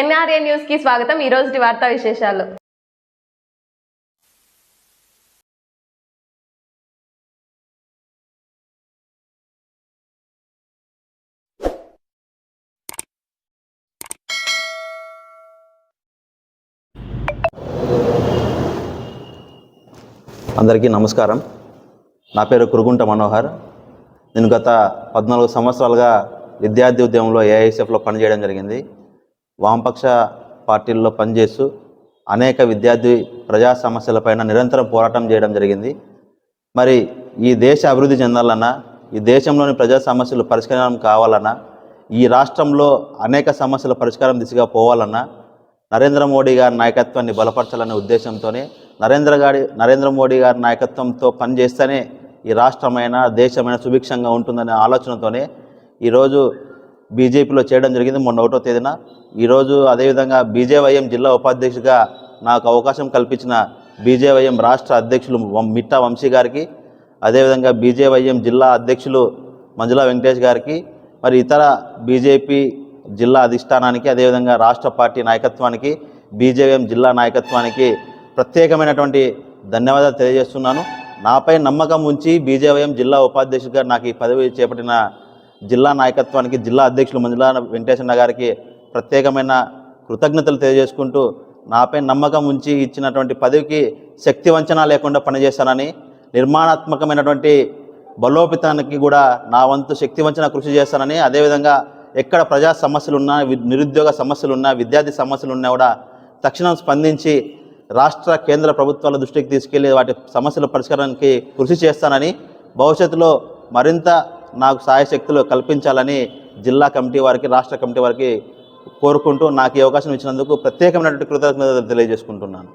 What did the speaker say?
NRA న్యూస్కి స్వాగతం. ఈ రోజు వార్తా విశేషాలు. అందరికీ నమస్కారం. నా పేరు కురుగుంట మనోహర్. నేను గత పద్నాలుగు సంవత్సరాలుగా విద్యార్థి ఉద్యమంలో ఏఐఎస్ఎఫ్లో పనిచేయడం జరిగింది. వామపక్ష పార్టీల్లో పనిచేస్తూ అనేక విద్యార్థి ప్రజా సమస్యలపైన నిరంతరం పోరాటం చేయడం జరిగింది. మరి ఈ దేశ అభివృద్ధి చెందాలన్నా ఈ దేశంలోని ప్రజా సమస్యలు పరిష్కారం కావాలన్నా ఈ రాష్ట్రంలో అనేక సమస్యల పరిష్కారం దిశగా పోవాలన్నా నరేంద్ర మోడీ గారి నాయకత్వాన్ని బలపరచాలనే ఉద్దేశంతోనే నరేంద్ర గారి నరేంద్ర మోడీ గారి నాయకత్వంతో పనిచేస్తేనే ఈ రాష్ట్రమైన దేశమైన సుభిక్షంగా ఉంటుందనే ఆలోచనతోనే ఈరోజు బీజేపీలో చేయడం జరిగింది మొన్న ఒకటో తేదీన. ఈరోజు అదేవిధంగా బీజేవైఎం జిల్లా ఉపాధ్యక్షుడిగా నాకు అవకాశం కల్పించిన బీజేవైఎం రాష్ట్ర అధ్యక్షులు మిట్టా వంశీ గారికి అదేవిధంగా బీజేవైఎం జిల్లా అధ్యక్షులు మంజులా వెంకటేష్ గారికి మరి ఇతర బీజేపీ జిల్లా అధిష్టానానికి అదేవిధంగా రాష్ట్ర పార్టీ నాయకత్వానికి బీజేఎం జిల్లా నాయకత్వానికి ప్రత్యేకమైనటువంటి ధన్యవాదాలు తెలియజేస్తున్నాను. నాపై నమ్మకం ఉంచి బీజేవైఎం జిల్లా ఉపాధ్యక్షుడిగా నాకు ఈ పదవి చేపట్టిన జిల్లా నాయకత్వానికి జిల్లా అధ్యక్షులు మంజులా వెంకటేశ్వర గారికి ప్రత్యేకమైన కృతజ్ఞతలు తెలియజేసుకుంటూ నాపై నమ్మకం ఉంచి ఇచ్చినటువంటి పదవికి శక్తి వంచన లేకుండా పనిచేస్తానని నిర్మాణాత్మకమైనటువంటి బలోపేతానికి కూడా నా వంతు శక్తి వంచన కృషి చేస్తానని అదేవిధంగా ఎక్కడ ప్రజా సమస్యలు ఉన్నా నిరుద్యోగ సమస్యలు ఉన్నా విద్యార్థి సమస్యలు ఉన్నా కూడా తక్షణం స్పందించి రాష్ట్ర కేంద్ర ప్రభుత్వాల దృష్టికి తీసుకెళ్ళి వాటి సమస్యల పరిష్కారానికి కృషి చేస్తానని భవిష్యత్తులో మరింత నాకు సాయశక్తులు కల్పించాలని జిల్లా కమిటీ వారికి రాష్ట్ర కమిటీ వారికి కోరుకుంటూ నాకు ఈ అవకాశం ఇచ్చినందుకు ప్రత్యేకమైనటువంటి కృతజ్ఞతలు తెలియజేసుకుంటున్నాను.